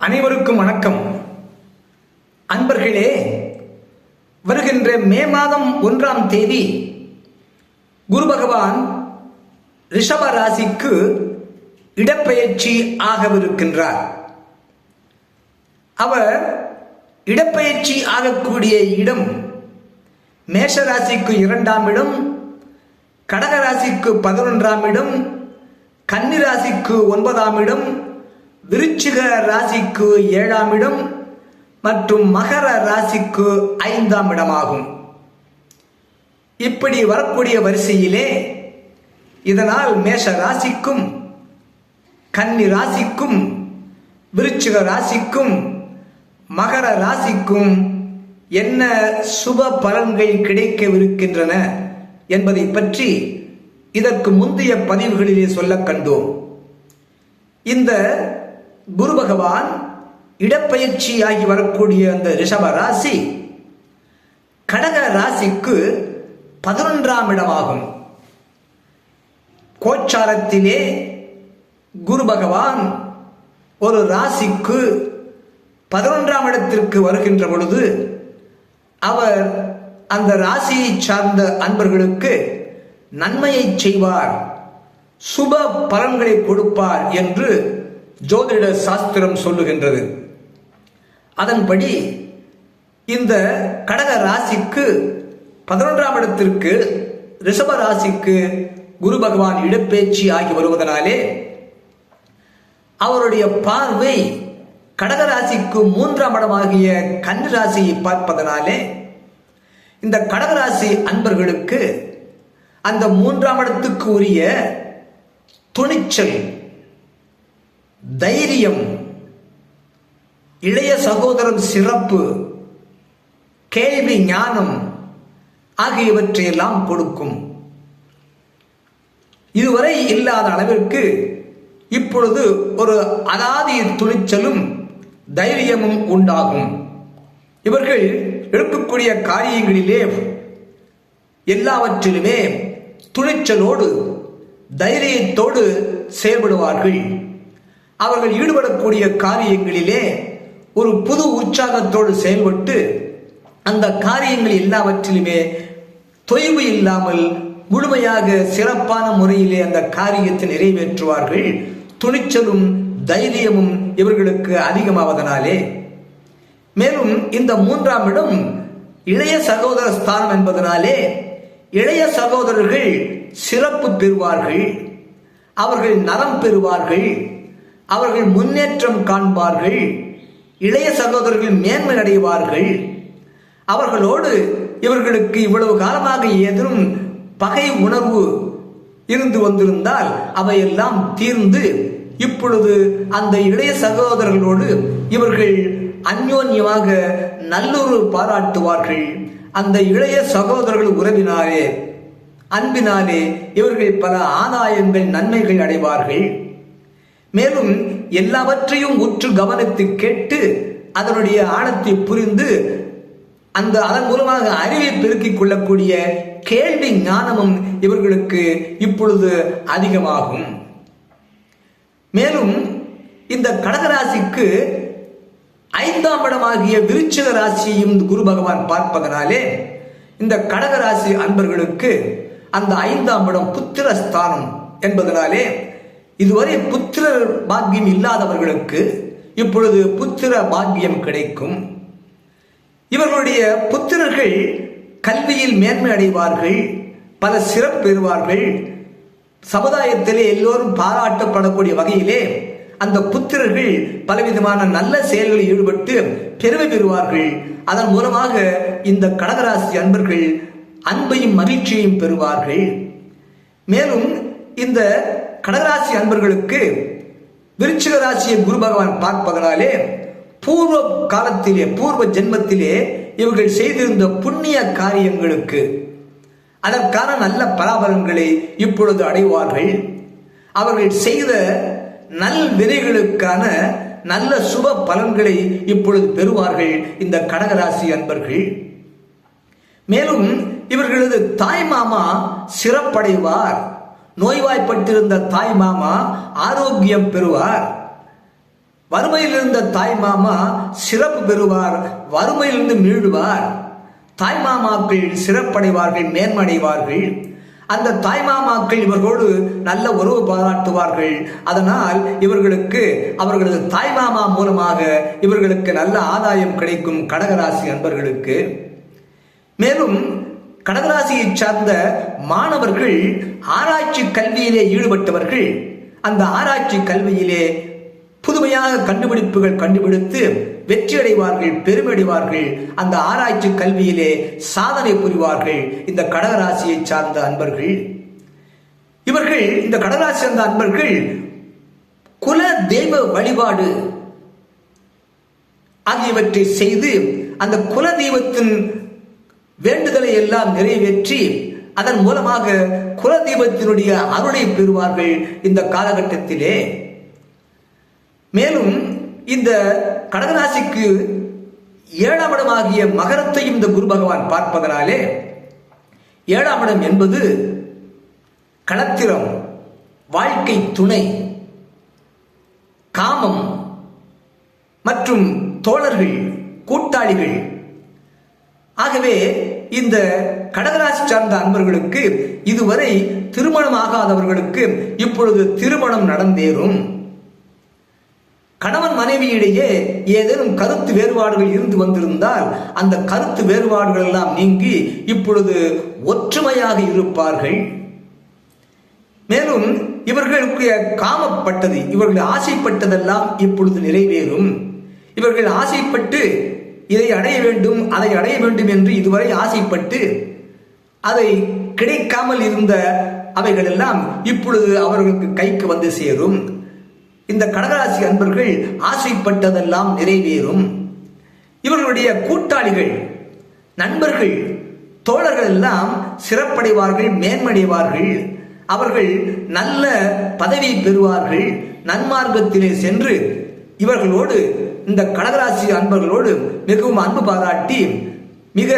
அனைவருக்கும் வணக்கம். அன்பர்களே வருகின்ற மே மாதம் ஒன்றாம் தேதி குரு பகவான் ரிஷப ராசிக்கு இடப்பெயர்ச்சி ஆகவிருக்கின்றார். அவர் இடப்பெயர்ச்சி ஆகக்கூடிய இடம் மேஷ ராசிக்கு இரண்டாம் இடம் கடக ராசிக்கு பதினொன்றாம் இடம் கன்னிராசிக்கு ஒன்பதாம் இடம் விருச்சிக ராசிக்கு ஏழாம் இடம் மற்றும் மகர ராசிக்கு ஐந்தாம் இடமாகும். இப்படி வரக்கூடிய வரிசையிலே இதனால் மேஷ ராசிக்கும் கன்னி ராசிக்கும் விருச்சிக ராசிக்கும் மகர ராசிக்கும் என்ன சுப பலன்கள் கிடைக்கவிருக்கின்றன என்பதை பற்றி இதற்கு முந்தைய பதிவுகளிலே சொல்ல கண்டோம். இந்த குரு பகவான் இடப்பெயர்ச்சி ஆகி வரக்கூடிய அந்த ரிஷப ராசி கடக ராசிக்கு பதினொன்றாம் இடமாகும். கோச்சாரத்திலே குரு பகவான் ஒரு ராசிக்கு பதினொன்றாம் இடத்திற்கு வருகின்ற பொழுது அவர் அந்த ராசியை சார்ந்த அன்பர்களுக்கு நன்மையை செய்வார் சுப பலன்களை கொடுப்பார் என்று ஜோதிட சாஸ்திரம் சொல்லுகின்றது. அதன்படி இந்த கடக ராசிக்கு பதினொன்றாம் இடத்திற்கு ரிஷப ராசிக்கு குரு பகவான் இடப்பேச்சு ஆகி வருவதனாலே அவருடைய பார்வை கடக ராசிக்கு மூன்றாம் இடமாகிய கன்று ராசியை பார்ப்பதனாலே இந்த கடகராசி அன்பர்களுக்கு அந்த மூன்றாம் இடத்துக்கு உரிய துணிச்சல் தைரியம் இளைய சகோதரன் சிறப்பு கேள்வி ஞானம் ஆகியவற்றையெல்லாம் கொடுக்கும். இதுவரை இல்லாத அளவிற்கு இப்பொழுது ஒரு அனாதி துணிச்சலும் தைரியமும் உண்டாகும். இவர்கள் எடுக்கக்கூடிய காரியங்களிலே எல்லாவற்றிலுமே துணிச்சலோடு தைரியத்தோடு செயல்படுவார்கள். அவர்கள் ஈடுபடக்கூடிய காரியங்களிலே ஒரு புது உற்சாகத்தோடு செயல்பட்டு அந்த காரியங்கள் எல்லாவற்றிலுமே தொய்வு இல்லாமல் முழுமையாக சிறப்பான முறையிலே அந்த காரியத்தை நிறைவேற்றுவார்கள். துணிச்சலும் தைரியமும் இவர்களுக்கு அதிகமாவதனாலே. மேலும் இந்த மூன்றாம் இடம் இளைய சகோதர ஸ்தானம் என்பதனாலே இளைய சகோதரர்கள் சிறப்பு பெறுவார்கள். அவர்கள் நலம் பெறுவார்கள். அவர்கள் முன்னேற்றம் காண்பார்கள். இளைய சகோதரர்கள் மேன்மை அடைவார்கள். அவர்களோடு இவர்களுக்கு இவ்வளவு காலமாக ஏதும் பகை உணர்வு இருந்து வந்திருந்தால் அவையெல்லாம் தீர்ந்து இப்பொழுது அந்த இளைய சகோதரர்களோடு இவர்கள் அந்யோன்யமாக நல்லுறவு பாராட்டுவார்கள். அந்த இளைய சகோதரர்கள் உறவினாலே அன்பினாலே இவர்கள் பல ஆதாயங்கள் நன்மைகள் அடைவார்கள். மேலும் எல்லாவற்றையும் உற்று கவனித்து கேட்டு அதனுடைய ஆழத்தை புரிந்து அந்த அதன் மூலமாக அறிவை பெருக்கிக் கொள்ளக்கூடிய கேள்வி ஞானமும் இவர்களுக்கு இப்பொழுது அதிகமாகும். மேலும் இந்த கடகராசிக்கு ஐந்தாம் இடமாகிய விருச்சிக ராசியையும் குரு பகவான் பார்ப்பதனாலே இந்த கடகராசி அன்பர்களுக்கு அந்த ஐந்தாம் இடம் புத்திரஸ்தானம் என்பதனாலே இதுவரை புத்திர பாக்கியம் இல்லாதவர்களுக்கு இப்பொழுது புத்திர பாக்கியம் கிடைக்கும். இவர்களுடைய புத்திரர்கள் கல்வியில் மேன்மை அடைவார்கள் பல சிறப்பு பெறுவார்கள். சமுதாயத்திலே எல்லோரும் பாராட்டப்படக்கூடிய வகையிலே அந்த புத்திரர்கள் பலவிதமான நல்ல செயல்களில் ஈடுபட்டு பெருமை பெறுவார்கள். அதன் மூலமாக இந்த கடகராசி அன்பர்கள் அன்பையும் மகிழ்ச்சியையும் பெறுவார்கள். மேலும் இந்த கடகராசி அன்பர்களுக்கு விருச்சிக ராசியை குரு பகவான் பார்ப்பதனாலே பூர்வ காலத்திலே பூர்வ ஜென்மத்திலே இவர்கள் செய்திருந்த புண்ணிய காரியங்களுக்கு அதற்கான நல்ல பராபரங்களை இப்பொழுது அடைவார்கள். அவர்கள் செய்த நல் வினைகளுக்கான நல்ல சுப பலன்களை இப்பொழுது பெறுவார்கள் இந்த கடகராசி அன்பர்கள். மேலும் இவர்களது தாய் மாமா சிறப்படைவார். நோய்வாய்ப்பட்டிருந்த தாய் மாமா ஆரோக்கியம் பெறுவார். வறுமையில் இருந்த தாய் மாமா சிறப்பு பெறுவார் வறுமையிலிருந்து மீழுவார் தாய் மாமாக்கள் சிறப்படைவார்கள் மேன்மடைவார்கள். அந்த தாய் மாமாக்கள் இவர்களோடு நல்ல உறவு பாராட்டுவார்கள். அதனால் இவர்களுக்கு அவர்களது தாய் மாமா மூலமாக இவர்களுக்கு நல்ல ஆதாயம் கிடைக்கும் கடகராசி நண்பர்களுக்கு மேலும் கடகராசியை சார்ந்த மாணவர்கள் ஆராய்ச்சி கல்வியிலே ஈடுபட்டவர்கள் அந்த ஆராய்ச்சி கல்வியிலே புதுமையாக கண்டுபிடிப்புகள் கண்டுபிடித்து வெற்றி அடைவார்கள் பெருமையடைவார்கள். அந்த ஆராய்ச்சி கல்வியிலே சாதனை புரிவார்கள் இந்த கடகராசியை சார்ந்த அன்பர்கள். இவர்கள் இந்த கடகராசி சார்ந்த அன்பர்கள் குல தெய்வ வழிபாடு ஆகியவற்றை செய்து அந்த குல தெய்வத்தின் வேண்டுதலை எல்லாம் நிறைவேற்றி அதன் மூலமாக குலதீபத்தினுடைய அருளை பெறுவார்கள் இந்த காலகட்டத்திலே. மேலும் இந்த கடகராசிக்கு ஏழாம் இடமாகிய மகரத்தையும் இந்த குரு பகவான் பார்ப்பதனாலே ஏழாம் இடம் என்பது களத்திரம் வாழ்க்கை துணை காமம் மற்றும் தோழர்கள் கூட்டாளிகள் ஆகவே இந்த கடகராசி சார்ந்த அன்பர்களுக்கு இதுவரை திருமணம் ஆகாதவர்களுக்கு இப்பொழுது திருமணம் நடந்தேறும். கணவன் மனைவியிடையே ஏதேனும் கருத்து வேறுபாடுகள் இருந்து வந்திருந்தால் அந்த கருத்து வேறுபாடுகள் எல்லாம் நீங்கி இப்பொழுது ஒற்றுமையாக இருப்பார்கள். மேலும் இவர்களுக்கு காமப்பட்டது இவர்கள் ஆசைப்பட்டதெல்லாம் இப்பொழுது நிறைவேறும். இவர்கள் ஆசைப்பட்டு இதை அடைய வேண்டும் அதை அடைய வேண்டும் என்று இதுவரை ஆசைப்பட்டு அதை கிடைக்காமல் இருந்த அவைகள் எல்லாம் இப்பொழுது அவர்களுக்கு கைக்கு வந்து சேரும். இந்த கடகராசி அன்பர்கள் ஆசைப்பட்டதெல்லாம் நிறைவேறும். இவர்களுடைய கூட்டாளிகள் நண்பர்கள் தோழர்கள் எல்லாம் சிறப்படைவார்கள் மேன்மடைவார்கள். அவர்கள் நல்ல பதவி பெறுவார்கள். நன்மார்க்கத்திலே சென்று இவர்களோடு இந்த கடகராசி அன்பர்களோடு மிகவும் அன்பு பாராட்டி மிக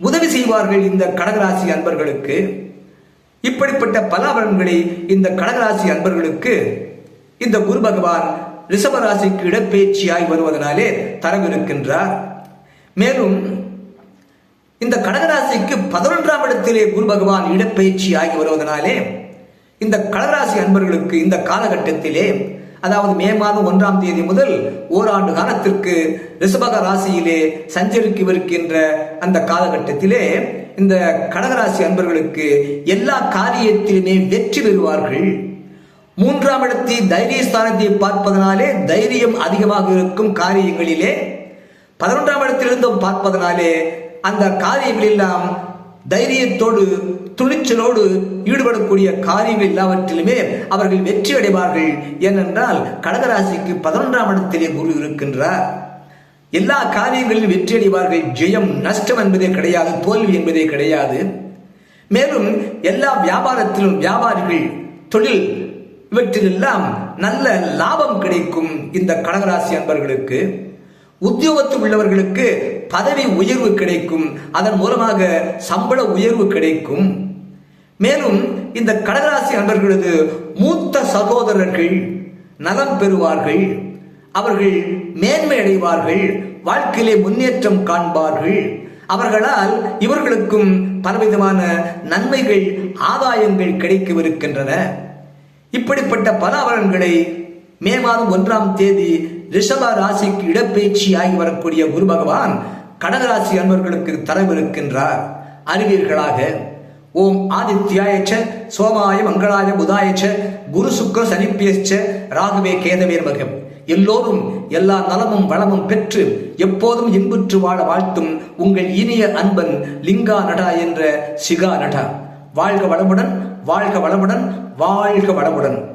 உதவி செய்வார்கள் இந்த கடகராசி அன்பர்களுக்கு. இப்படிப்பட்ட பலாபலன்களை இந்த கடகராசி அன்பர்களுக்கு இந்த குரு பகவான் ரிஷபராசிக்கு இடப்பெயர்ச்சியாய் வருவதனாலே தரவிருக்கின்றார். மேலும் இந்த கடகராசிக்கு பதினொன்றாம் இடத்திலே குரு பகவான் இடப்பெயர்ச்சி ஆகி வருவதனாலே இந்த கடகராசி அன்பர்களுக்கு இந்த காலகட்டத்திலே அதாவது மே மாதம் ஒன்றாம் தேதி முதல் ஓராண்டு காலத்திற்கு ரிஷபக ராசியிலே சஞ்சரிக்கவிருக்கின்ற அந்த காலகட்டத்திலே இந்த கடகராசி அன்பர்களுக்கு எல்லா காரியத்திலுமே வெற்றி பெறுவார்கள். மூன்றாம் இடத்தை தைரியஸ்தானத்தை பார்ப்பதனாலே தைரியம் அதிகமாக இருக்கும் காரியங்களிலே பதினொன்றாம் இடத்திலிருந்தும் பார்ப்பதனாலே அந்த காரியங்களெல்லாம் தைரியத்தோடு துணிச்சலோடு ஈடுபடக்கூடிய காரியங்கள் எல்லாவற்றிலுமே அவர்கள் வெற்றி அடைவார்கள் ஏனென்றால் கடகராசிக்கு பதினொன்றாம் இடத்திலே குரு இருக்கின்றார். எல்லா காரியங்களிலும் வெற்றி அடைவார்கள் ஜெயம் நஷ்டம் என்பதே கிடையாது. தோல்வி என்பதே கிடையாது. மேலும் எல்லா வியாபாரத்திலும் வியாபாரிகள் தொழில் இவற்றிலெல்லாம் நல்ல லாபம் கிடைக்கும் இந்த கடகராசி அன்பர்களுக்கு. உத்தியோகத்தில் உள்ளவர்களுக்கு பதவி உயர்வு கிடைக்கும். அதன் மூலமாக சம்பள உயர்வு கிடைக்கும். மேலும் இந்த கடகராசி அன்பர்களது மூத்த சகோதரர்கள் நலம் பெறுவார்கள். அவர்கள் மேன்மை அடைவார்கள். வாழ்க்கையிலே முன்னேற்றம் காண்பார்கள். அவர்களால் இவர்களுக்கும் பலவிதமான நன்மைகள் ஆதாயங்கள் கிடைக்கவிருக்கின்றன. இப்படிப்பட்ட பல அவலன்களை மே மாதம் ஒன்றாம் தேதி ரிஷப ராசிக்கு இடப்பெயர்ச்சி ஆகி வரக்கூடிய குரு பகவான் கடகராசி அன்பர்களுக்கு தரவிருக்கின்றார். அறிவீர்களாக ஓம் ஆதித்யாயச்ச சோமாய மங்களாய புதாயச்ச குரு சுக்கர சனிப்பியச்ச ராகுவே கேதவே மகம் எல்லோரும் எல்லா நலமும் வளமும் பெற்று எப்போதும் இன்புற்று வாழ வாழ்த்தும் உங்கள் இனிய அன்பன் லிங்கா நடா என்ற சிகா நடா. வாழ்க வளமுடன் வாழ்க வளமுடன் வாழ்க வளமுடன்.